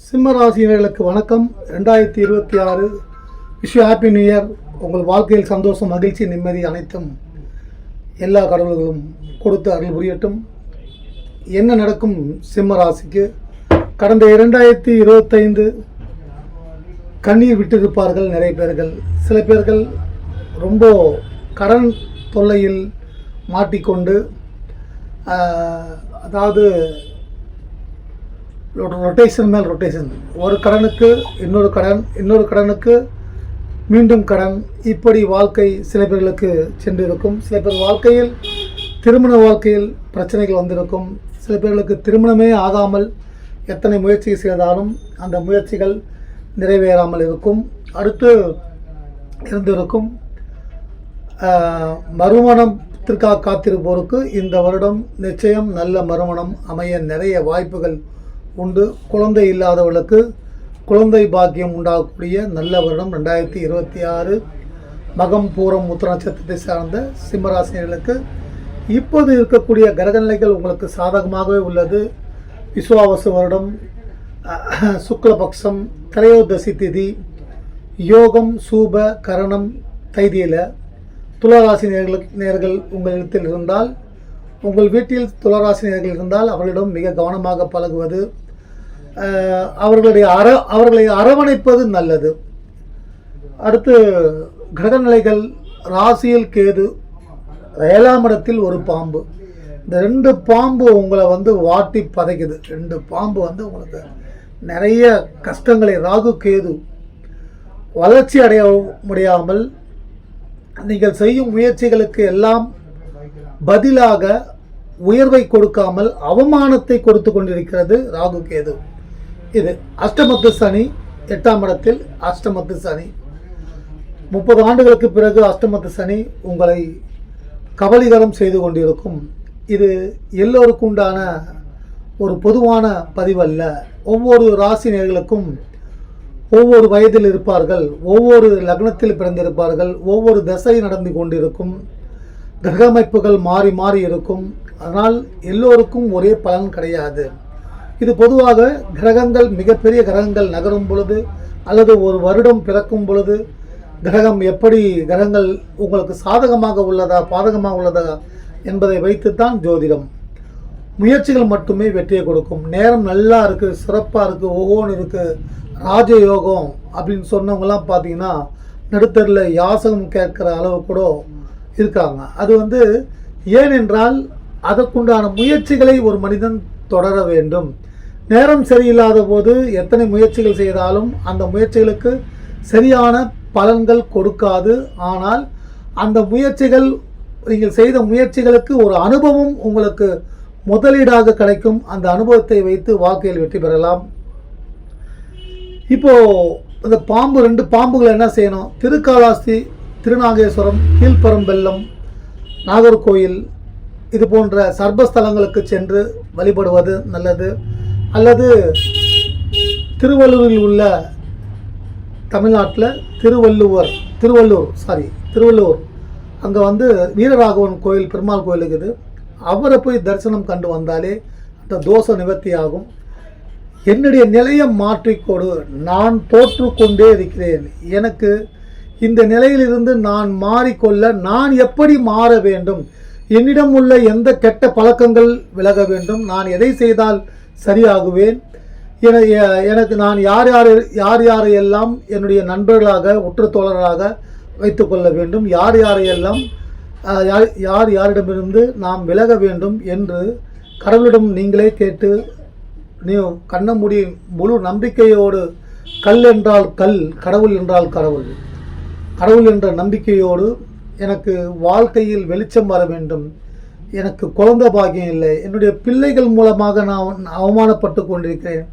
சிம்மராசினர்களுக்கு வணக்கம். ரெண்டாயிரத்தி இருபத்தி ஆறு விஷ் ஹாப்பி நியூ இயர். உங்கள் வாழ்க்கையில் சந்தோஷம் மகிழ்ச்சி நிம்மதி அனைத்தும் எல்லா கடவுள்களும் கொடுத்து அருள் புரியட்டும். என்ன நடக்கும் சிம்ம ராசிக்கு கடந்த இரண்டாயிரத்தி இருபத்தைந்து கண்ணீர் விட்டிருப்பார்கள் நிறைய பேர்கள். சில பேர்கள் ரொம்ப கடன் தொல்லையில் மாட்டிக்கொண்டு அதாவது ரொட்டேஷன் மேல் ரொட்டேஷன் ஒரு கடனுக்கு இன்னொரு கடன் இன்னொரு கடனுக்கு மீண்டும் கடன். இப்படி வாழ்க்கை சில பேர்களுக்கு சென்றிருக்கும். சில பேர் வாழ்க்கையில் திருமண வாழ்க்கையில் பிரச்சனைகள் வந்திருக்கும். சில பேர்களுக்கு திருமணமே ஆகாமல் எத்தனை முயற்சி செய்தாலும் அந்த முயற்சிகள் நிறைவேறாமல் இருக்கும். அடுத்து இருந்திருக்கும் மறுமணத்திற்காக காத்திருப்போருக்கு இந்த வருடம் நிச்சயம் நல்ல மறுமணம் அமைய நிறைய வாய்ப்புகள் உண்டு. குழந்தை இல்லாதவர்களுக்கு குழந்தை பாக்கியம் உண்டாகக்கூடிய நல்ல வருடம் ரெண்டாயிரத்தி இருபத்தி ஆறு. மகம் பூரம் உத்திர நட்சத்திரத்தை சார்ந்த சிம்மராசினியர்களுக்கு இப்போது இருக்கக்கூடிய கிரகநிலைகள் உங்களுக்கு சாதகமாகவே உள்ளது. விஸ்வாவசு வருடம் சுக்லபக்ஷம் திரையோதசி திதி யோகம் சூப கரணம் தைதியில் துளராசி நேர்களுக்கு நேர்கள் உங்கள் இடத்தில் இருந்தால் உங்கள் வீட்டில் துளராசி நேர்கள் இருந்தால் அவர்களிடம் மிக கவனமாக பழகுவது. அவர்களுடைய அற அவர்களை அரவணைப்பது நல்லது. அடுத்து கிரகநிலைகள் ராசியில் கேது ஏழாம் இடத்தில் ஒரு பாம்பு. இந்த ரெண்டு பாம்பு உங்களை வந்து வாட்டி பதைக்குது. ரெண்டு பாம்பு வந்து உங்களுக்கு நிறைய கஷ்டங்களை ராகு கேது வளர்ச்சி அடைய முடியாமல் நீங்கள் செய்யும் முயற்சிகளுக்கு எல்லாம் பதிலாக உயர்வை கொடுக்காமல் அவமானத்தை கொடுத்து கொண்டிருக்கிறது ராகு கேது. இது அஷ்டமத்து சனி எட்டாம் இடத்தில் அஷ்டமத்து சனி முப்பது ஆண்டுகளுக்கு பிறகு அஷ்டமத்து சனி உங்களை கபலீகரம் செய்து கொண்டிருக்கும். இது எல்லோருக்கும் உண்டான ஒரு பொதுவான பதிவல்ல. ஒவ்வொரு ராசினியர்களுக்கும் ஒவ்வொரு வயதில் இருப்பார்கள் ஒவ்வொரு லக்னத்தில் பிறந்திருப்பார்கள் ஒவ்வொரு திசை நடந்து கொண்டிருக்கும். கிரக அமைப்புகள் மாறி மாறி இருக்கும். அதனால் எல்லோருக்கும் ஒரே பலன் கிடையாது. இது பொதுவாக கிரகங்கள் மிகப்பெரிய கிரகங்கள் நகரும் பொழுது அல்லது ஒரு வருடம் பிறக்கும் பொழுது கிரகம் எப்படி கிரகங்கள் உங்களுக்கு சாதகமாக உள்ளதா பாதகமாக உள்ளதா என்பதை வைத்துத்தான் ஜோதிடம். முயற்சிகள் மட்டுமே வெற்றியை கொடுக்கும். நேரம் நல்லா இருக்குது சிறப்பாக இருக்குது ஒவ்வொன்று இருக்குது ராஜயோகம் அப்படின்னு சொன்னவங்கலாம் பார்த்தீங்கன்னா நடுத்தரில் யாசகம் கேட்குற அளவு கூட இருக்காங்க. அது வந்து ஏனென்றால் அதற்குண்டான முயற்சிகளை ஒரு மனிதன் தொடர வேண்டும். நேரம் சரியில்லாத போது எத்தனை முயற்சிகள் செய்தாலும் அந்த முயற்சிகளுக்கு சரியான பலன்கள் கொடுக்காது. ஆனால் அந்த முயற்சிகள் நீங்கள் செய்த முயற்சிகளுக்கு ஒரு அனுபவம் உங்களுக்கு முதலீடாக கிடைக்கும். அந்த அனுபவத்தை வைத்து வாழ்க்கையில் வெற்றி பெறலாம். இப்போ இந்த பாம்பு ரெண்டு பாம்புகள் என்ன செய்யணும்? திருக்காளாஸ்தி திருநாகேஸ்வரம் கீழ்பரம்பெல்லம் நாகர்கோயில் இது போன்ற சர்பஸ்தலங்களுக்கு சென்று வழிபடுவது நல்லது. அல்லது திருவள்ளூரில் உள்ள தமிழ்நாட்டில் திருவள்ளுவர் திருவள்ளூர் சாரி திருவள்ளூர். அங்கே வந்து வீரராகவன் கோயில் பெருமாள் கோயில் இருக்குது. அவரை போய் தரிசனம் கண்டு வந்தாலே அந்த தோஷ நிவர்த்தி ஆகும். என்னுடைய நிலையை மாற்றிக்கொடு. நான் தோற்று கொண்டே இருக்கிறேன். எனக்கு இந்த நிலையிலிருந்து நான் மாறிக்கொள்ள நான் எப்படி மாற வேண்டும்? என்னிடம் உள்ள எந்த கெட்ட பழக்கங்கள் விலக வேண்டும்? நான் எதை செய்தால் சரியாகுவேன். என எனக்கு நான் யார் யார் யார் யாரையெல்லாம் என்னுடைய நண்பர்களாக உற்ற தோழர்களாக வைத்துக்கொள்ள வேண்டும் யார் யாரையெல்லாம் யார் யார் யாரிடமிருந்து நாம் விலக வேண்டும் என்று கடவுளிடம் நீங்களே கேட்டு நீ கண்ண முடி முழு நம்பிக்கையோடு கல் என்றால் கல் கடவுள் என்றால் கடவுள். கடவுள் என்ற நம்பிக்கையோடு எனக்கு வாழ்க்கையில் வெளிச்சம் வர வேண்டும். எனக்கு குழந்த பாக்கியம் இல்லை. என்னுடைய பிள்ளைகள் மூலமாக நான் அவமானப்பட்டு கொண்டிருக்கிறேன்.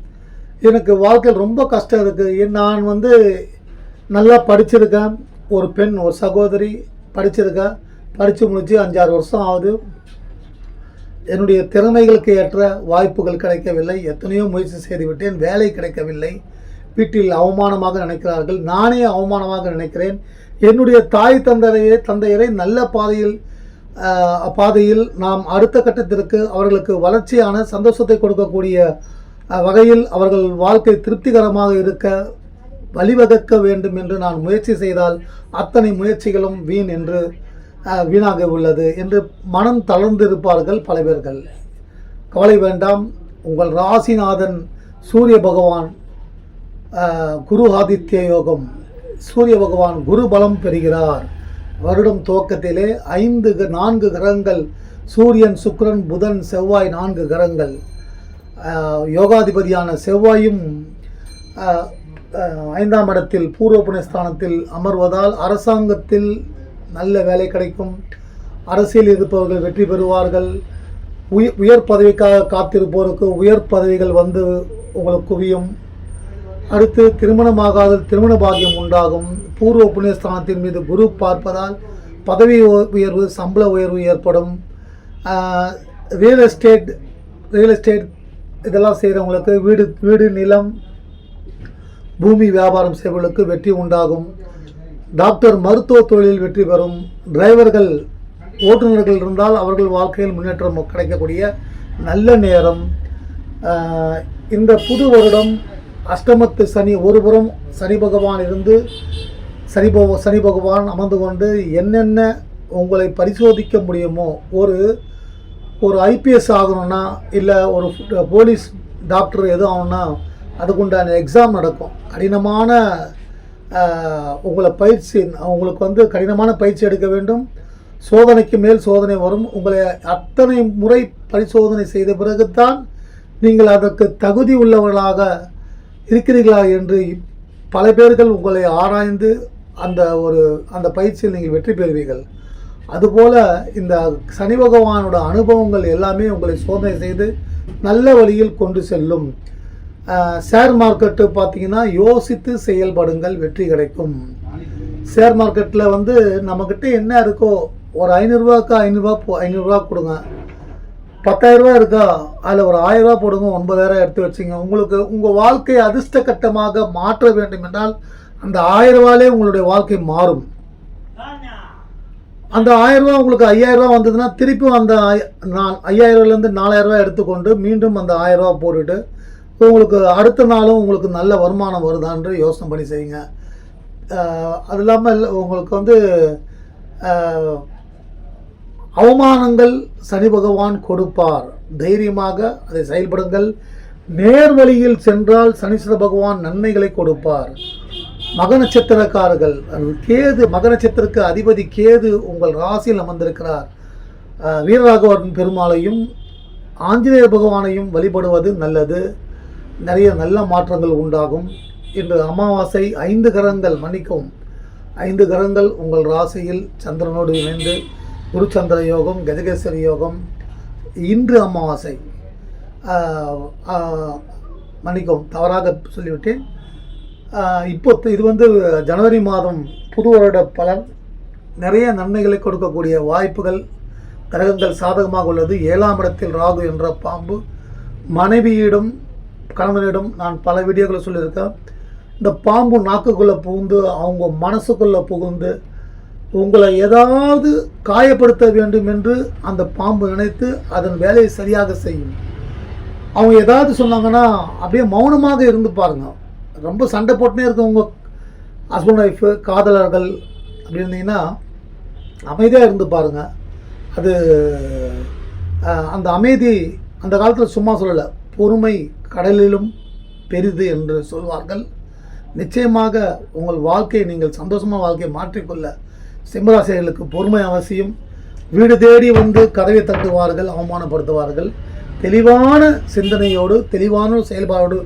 எனக்கு வாழ்க்கையில் ரொம்ப கஷ்டம் இருக்குது நான் வந்து நல்லா படிச்சிருக்கேன். ஒரு பெண் ஒரு சகோதரி படிச்சிருக்கேன் படித்து முடிச்சு அஞ்சாறு வருஷம் ஆகுது. என்னுடைய திறமைகளுக்கு ஏற்ற வாய்ப்புகள் கிடைக்கவில்லை. எத்தனையோ முயற்சி செய்துவிட்டேன். வேலை கிடைக்கவில்லை. வீட்டில் அவமானமாக நினைக்கிறார்கள். நானே அவமானமாக நினைக்கிறேன். என்னுடைய தாய் தந்தையரை தந்தையரை நல்ல பாதையில் பாதையில் நாம் அடுத்த கட்டத்திற்கு அவர்களுக்கு வளர்ச்சியான சந்தோஷத்தை கொடுக்கக்கூடிய வகையில் அவர்கள் வாழ்க்கை திருப்திகரமாக இருக்க வழிவகுக்க வேண்டும் என்று நான் முயற்சி செய்தால் அத்தனை முயற்சிகளும் வீண் என்று வீணாக உள்ளது என்று மனம் தளர்ந்திருப்பார்கள் பல பேர்கள். கவலை வேண்டாம். உங்கள் ராசிநாதன் சூரிய பகவான் குரு ஆதித்ய யோகம். சூரிய பகவான் குரு பலம் பெறுகிறார். வருடம் துவக்கத்திலே ஐந்து க- நான்கு கிரகங்கள் சூரியன் சுக்ரன் புதன் செவ்வாய் நான்கு கிரகங்கள். யோகாதிபதியான செவ்வாயும் ஐந்தாம் இடத்தில் பூர்வ புனஸ்தானத்தில் அமர்வதால் அரசாங்கத்தில் நல்ல வேலை கிடைக்கும். அரசியல் இருப்பவர்கள் வெற்றி பெறுவார்கள். உயர் உயர் பதவிக்காக காத்திருப்போருக்கு உயர் பதவிகள் வந்து உங்களுக்கு குவியும். அடுத்து திருமணமாகாத திருமண பாக்கியம் உண்டாகும். பூர்வ புண்ணியஸ்தானத்தின் மீது குரு பார்ப்பதால் பதவி உயர்வு சம்பள உயர்வு ஏற்படும். ரியல் எஸ்டேட் ரியல் எஸ்டேட் இதெல்லாம் செய்கிறவங்களுக்கு வீடு வீடு நிலம் பூமி வியாபாரம் செய்வர்களுக்கு வெற்றி உண்டாகும். டாக்டர் மருத்துவ தொழிலில் வெற்றி பெறும். டிரைவர்கள் ஓட்டுநர்கள் இருந்தால் அவர்கள் வாழ்க்கையில் முன்னேற்றம் கிடைக்கக்கூடிய நல்ல நேரம். இந்த புது வருடம் அஷ்டமத்து சனி ஒருபுறம் சனி பகவான் இருந்து சனி பக சனி பகவான் அமர்ந்து கொண்டு என்னென்ன உங்களை பரிசோதிக்க முடியுமோ ஒரு ஒரு ஐபிஎஸ் ஆகணும்னா இல்லை ஒரு போலீஸ் டாக்டர் எதுவும் ஆகணும்னா அதுக்குண்டான எக்ஸாம் நடக்கும். கடினமான உங்களை பயிற்சி உங்களுக்கு வந்து கடினமான பயிற்சி எடுக்க வேண்டும். சோதனைக்கு மேல் சோதனை வரும். உங்களை அத்தனை முறை பரிசோதனை செய்த பிறகுதான் நீங்கள் அதற்கு தகுதி உள்ளவர்களாக இருக்கிறீர்களா என்று பல பேர்கள் உங்களை ஆராய்ந்து அந்த ஒரு அந்த பயிற்சியில் நீங்கள் வெற்றி பெறுவீர்கள். அதுபோல் இந்த சனி பகவானோட அனுபவங்கள் எல்லாமே உங்களை சோதனை செய்து நல்ல வழியில் கொண்டு செல்லும். ஷேர் மார்க்கெட்டு பார்த்தீங்கன்னா யோசித்து செயல்படுங்கள் வெற்றி கிடைக்கும். ஷேர் மார்க்கெட்டில் வந்து நம்மக்கிட்ட என்ன இருக்கோ ஒரு ஐநூறுரூவாக்கு ஐநூறுரூவா போ ஐநூறுரூவா கொடுங்க. பத்தாயிரரூபா இருக்கா? அதில் ஒரு ஆயிரரூபா போடுங்க ஒன்பதாயிரம் எடுத்து வச்சுங்க. உங்களுக்கு உங்கள் வாழ்க்கையை அதிர்ஷ்ட கட்டமாக மாற்ற வேண்டும் என்றால் அந்த ஆயிரம் ரூபாலே உங்களுடைய வாழ்க்கை மாறும். அந்த ஆயிரம் ரூபா உங்களுக்கு ஐயாயிரம் ரூபா வந்ததுன்னா திருப்பியும் அந்த ஐயாயிரம் ரூபாயிலேருந்து நாலாயிரம் ரூபா எடுத்துக்கொண்டு மீண்டும் அந்த ஆயிரம் ரூபா போட்டுட்டு உங்களுக்கு அடுத்த நாளும் உங்களுக்கு நல்ல வருமானம் வருதான்னு யோசனை பண்ணி செய்யுங்க. அது இல்லாமல் உங்களுக்கு வந்து அவமானங்கள் சனி பகவான் கொடுப்பார். தைரியமாக அதை செயல்படுங்கள். நேர் வழியில் சென்றால் சனீஸ்வர பகவான் நன்மைகளை கொடுப்பார். மக நட்சத்திரக்காரர்கள் கேது மக நட்சத்திரக்கு அதிபதி கேது உங்கள் ராசியில் அமர்ந்திருக்கிறார். வீரராகவன் பெருமாளையும் ஆஞ்சநேய பகவானையும் வழிபடுவது நல்லது. நிறைய நல்ல மாற்றங்கள் உண்டாகும். இன்று அமாவாசை ஐந்து கிரகங்கள் மன்னிக்கவும். ஐந்து கிரகங்கள் உங்கள் ராசியில் சந்திரனோடு இணைந்து குருச்சந்திர யோகம் கஜகேசரி யோகம் இன்று அமாவாசை. மன்னிக்கவும் தவறாக சொல்லிவிட்டேன். இப்போ இது வந்து ஜனவரி மாதம் புது வருட பலன். நிறைய நன்மைகளை கொடுக்கக்கூடிய வாய்ப்புகள். கிரகங்கள் சாதகமாக உள்ளது. ஏழாம் இடத்தில் ராகு என்ற பாம்பு. மனைவியிடம் கணவனிடம் நான் பல வீடியோக்களை சொல்லியிருக்கேன். இந்த பாம்பு நாக்குக்குள்ளே புகுந்து அவங்க மனசுக்குள்ளே புகுந்து உங்களை ஏதாவது காயப்படுத்த வேண்டும் என்று அந்த பாம்பு நினைத்து அதன் வேலையை சரியாக செய்யும். அவங்க ஏதாவது சொன்னாங்கன்னா அப்படியே மௌனமாக இருந்து பாருங்கள் ரொம்ப சண்டை போட்டுனே இருக்கவங்க ஹஸ்பண்ட் ஒய்ஃபு காதலர்கள் அப்படி இருந்தீங்கன்னா அமைதியாக இருந்து பாருங்கள் அது அந்த அமைதி அந்த காலத்தில் சும்மா சொல்லலை. பொறுமை கடலிலும் பெரிது என்று சொல்வார்கள். நிச்சயமாக உங்கள் வாழ்க்கையை நீங்கள் சந்தோஷமான வாழ்க்கையை மாற்றிக்கொள்ள சிம்மராசிரியர்களுக்கு பொறுமை அவசியம். வீடு தேடி வந்து கதவை தட்டுவார்கள் அவமானப்படுத்துவார்கள். தெளிவான சிந்தனையோடு தெளிவான செயல்பாடோடு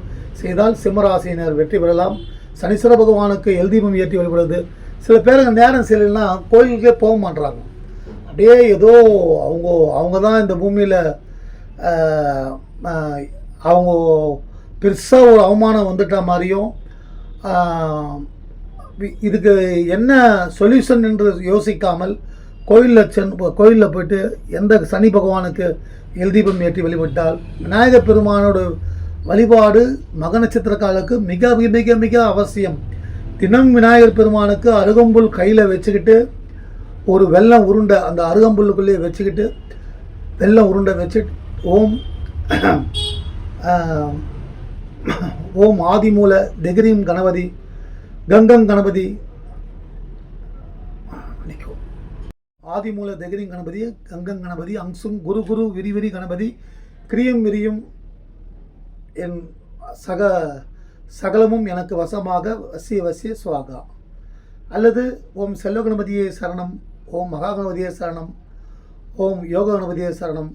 செய்தால் சிம்மராசினர் வெற்றி பெறலாம். சனீஸ்வர பகவானுக்கு எல்தீபம் ஏற்றி வழிபடுறது சில பேருங்க நேரம் சரியில்லைன்னா கோயிலுக்கே போக மாட்டுறாங்க அப்படியே ஏதோ அவங்க அவங்க தான் இந்த பூமியில் அவங்க பெருசாக ஒரு அவமானம் வந்துட்ட மாதிரியும் இதுக்கு என்ன சொல்யூஷன் என்று யோசிக்காமல் கோயிலில் சென் கோயிலில் போயிட்டு எந்த சனி பகவானுக்கு எல்தீபம் ஏற்றி வழிபட்டால் விநாயகர் பெருமானோட வழிபாடு மக நட்சத்திரக்காலுக்கு மிக மிக மிக மிக அவசியம். தினம் விநாயகர் பெருமானுக்கு அருகம்புல் கையில் வச்சுக்கிட்டு ஒரு வெள்ளம் உருண்டை அந்த அருகம்புல்லுக்குள்ளேயே வச்சுக்கிட்டு வெள்ளம் உருண்டை வச்சு ஓம் ஓம் ஆதிமூல தெகிரீம் கணபதி கங்கம் கணபதி ஆதிமூல தெகிரீம் கணபதி கங்கம் கணபதி அங்சும் குரு குரு விரிவிரி கணபதி கிரியும் விரியும் என் சக சகலமும் எனக்கு வசமாக வசிய வசிய சுவாகா. அல்லது ஓம் செல்வகணபதியே சரணம் ஓம் மகா கணபதியே சரணம் ஓம் யோக கணபதியே சரணம்.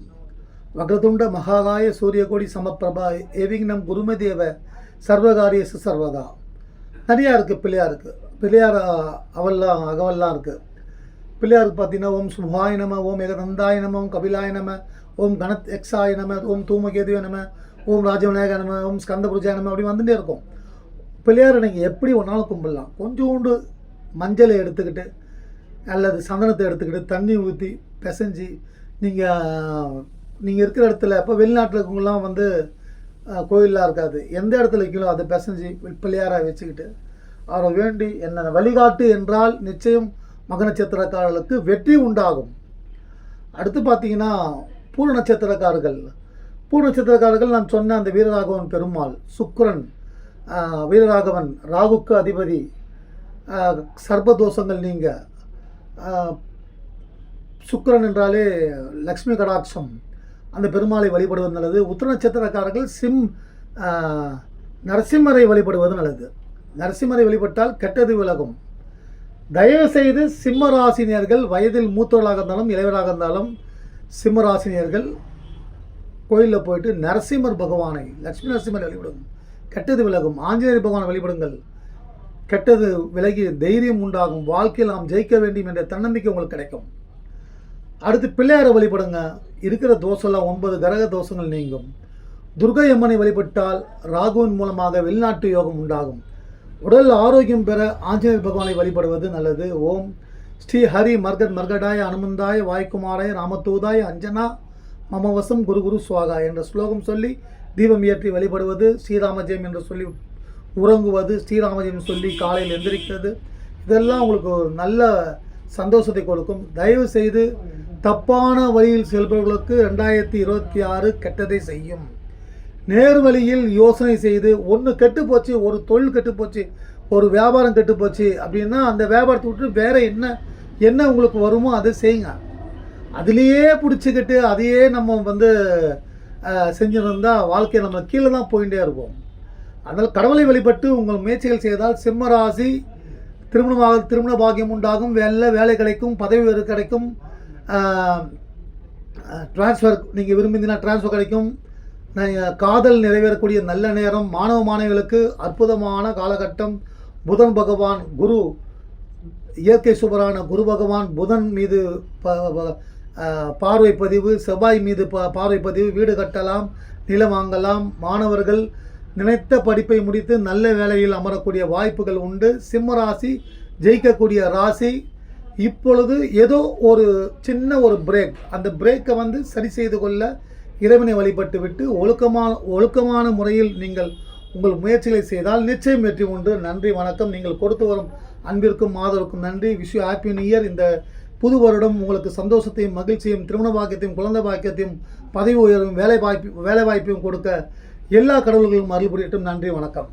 வக்ரதுண்ட மகாகாய சூரியகோடி சமப்பிரபா ஏவிங்னம் குருமதேவ சர்வகாரியசு சர்வதா. நிறையா இருக்குது பிள்ளையாருக்கு பிள்ளையார் ஆ, அவெல்லாம் அகவெல்லாம் இருக்குது பிள்ளையாருக்கு பார்த்தீங்கன்னா ஓம் சுபாய நம ஓம் ஏகதந்தாய நம ஓம் கபிலாய நம ஓம் கணத் எக்ஸாய நம ஓம் தூமகேதுவே நம ஓம் ராஜவிநாயக நம்ம ஓம் ஸ்கந்தபுருஜாய நம்ம அப்படி வந்துட்டே இருக்கும். பிள்ளையாரை நீங்கள் எப்படி ஒன்றாலும் கும்பிடலாம். கொஞ்சோண்டு மஞ்சளை எடுத்துக்கிட்டு அல்லது சந்தனத்தை எடுத்துக்கிட்டு தண்ணி ஊற்றி பிசைஞ்சு நீங்கள் நீங்கள் இருக்கிற இடத்துல இப்போ வெளிநாட்டில் இருக்கவங்களாம் வந்து கோயிலெலாம் இருக்காது. எந்த இடத்துல வைக்கணும் அதை பிசைஞ்சு பிள்ளையாராக வச்சுக்கிட்டு அவரை வேண்டி என்ன வழிகாட்டு என்றால் நிச்சயம் மக நட்சத்திரக்காரர்களுக்கு வெற்றி உண்டாகும். அடுத்து பார்த்தீங்கன்னா பூர நட்சத்திரக்காரர்கள். பூர்ண நட்சத்திரக்காரர்கள் நான் சொன்ன அந்த வீரராகவன் பெருமாள் சுக்கரன் வீரராகவன் ராகுக்கு அதிபதி சர்பதோஷங்கள் சர்ப்பதோஷங்கள் நீங்க ஆஹ், என்றாலே லக்ஷ்மி கடாட்சம் அந்த பெருமாளை வழிபடுவது நல்லது. உத்திர நட்சத்திரக்காரர்கள் சிம் நரசிம்மரை வழிபடுவது நல்லது. நரசிம்மரை வழிபட்டால் கெட்டது விலகும். தயவுசெய்து சிம்மராசினியர்கள் வயதில் மூத்தவர்களாக இருந்தாலும் இளையவராக இருந்தாலும் சிம்மராசினியர்கள் கோயிலில் போயிட்டு நரசிம்மர் பகவானை லக்ஷ்மி நரசிம்மர் வழிபடும். கெட்டது விலகும். ஆஞ்சநேயர் பகவானை வழிபடுங்கள். கெட்டது விலகி தைரியம் உண்டாகும். வாழ்க்கையில் நாம் ஜெயிக்க வேண்டும் என்ற தன்னம்பிக்கை உங்களுக்கு கிடைக்கும். அடுத்து பிள்ளையாரை வழிபடுங்க. இருக்கிற தோசெல்லாம் ஒன்பது கிரக தோஷங்கள் நீங்கும். துர்கை அம்மனை வழிபட்டால் ராகுவின் மூலமாக வெளிநாட்டு யோகம் உண்டாகும். உடல் ஆரோக்கியம் பெற ஆஞ்சநேயர் பகவானை வழிபடுவது நல்லது. ஓம் ஸ்ரீ ஹரி மர்கட் மர்கடாய அனுமந்தாய வாய்க்குமாராய ராமதூதாய அஞ்சனா மமவசம் குரு குரு சுவாகா என்ற ஸ்லோகம் சொல்லி தீபம் ஏற்றி வழிபடுவது ஸ்ரீராமஜெயம் என்று சொல்லி உறங்குவது ஸ்ரீராமஜெயம் சொல்லி காலையில் எந்திரிக்கிறது. இதெல்லாம் உங்களுக்கு ஒரு நல்ல சந்தோஷத்தை கொடுக்கும். தயவு செய்து தப்பான வழியில் செல்பவர்களுக்கு ரெண்டாயிரத்தி இருபத்தி ஆறு கெட்டதை செய்யும். நேர் வழியில் யோசனை செய்து ஒன்று கெட்டு போச்சு ஒரு தொழில் கெட்டு போச்சு ஒரு வியாபாரம் கெட்டு போச்சு அப்படின்னா அந்த வியாபாரத்தை விட்டு வேற என்ன என்ன உங்களுக்கு வருமோ அதை செய்யுங்க. அதுலேயே பிடிச்சிக்கிட்டு அதையே நம்ம வந்து அஹ், வாழ்க்கையை வாழ்க்கை நம்ம கீழே தான் போயிட்டே இருப்போம். அதனால் கடவுளை வழிபட்டு உங்கள் முயற்சிகள் செய்தால் சிம்ம ராசி திருமணமாக திருமண பாக்கியம் உண்டாகும். வேலை வேலை கிடைக்கும் பதவி உயர்வு கிடைக்கும். ட்ரான்ஸ்ஃபர் நீங்கள் விரும்பினா ட்ரான்ஸ்ஃபர் கிடைக்கும். காதல் நிறைவேறக்கூடிய நல்ல நேரம். மாணவ மாணவிகளுக்கு அற்புதமான காலகட்டம். புதன் பகவான் குரு இயற்கை சுபரான குரு பகவான் புதன் மீது ப- ப- பார்வை பதிவு செவ்வாய் மீது ப பார்வை பதிவு வீடு கட்டலாம் நிலம் வாங்கலாம். மாணவர்கள் நினைத்த படிப்பை முடித்து நல்ல வேலையில் அமரக்கூடிய வாய்ப்புகள் உண்டு. சிம்ம ராசி ஜெயிக்கக்கூடிய ராசி. இப்பொழுது ஏதோ ஒரு சின்ன ஒரு பிரேக் அந்த பிரேக்கை வந்து சரி செய்து கொள்ள இறைவனை வழிபட்டு விட்டு ஒழுக்கமான ஒழுக்கமான முறையில் நீங்கள் உங்கள் முயற்சிகளை செய்தால் நிச்சயம் வெற்றி உண்டு. நன்றி வணக்கம். நீங்கள் கொடுத்து வரும் அன்பிற்கும் ஆதரவுக்கும் நன்றி. விஷ் ஹாப்பி நியூ இயர் இந்த புது வருடம் உங்களுக்கு சந்தோஷத்தையும் மகிழ்ச்சியும் திருமண பாக்கியத்தையும் குழந்தை பாக்கியத்தையும் பதவி உயர்வும் வேலை வாய்ப்பு வேலை வாய்ப்பையும் கொடுக்க எல்லா கடவுள்களும் அருள் புரியட்டும். நன்றி வணக்கம்.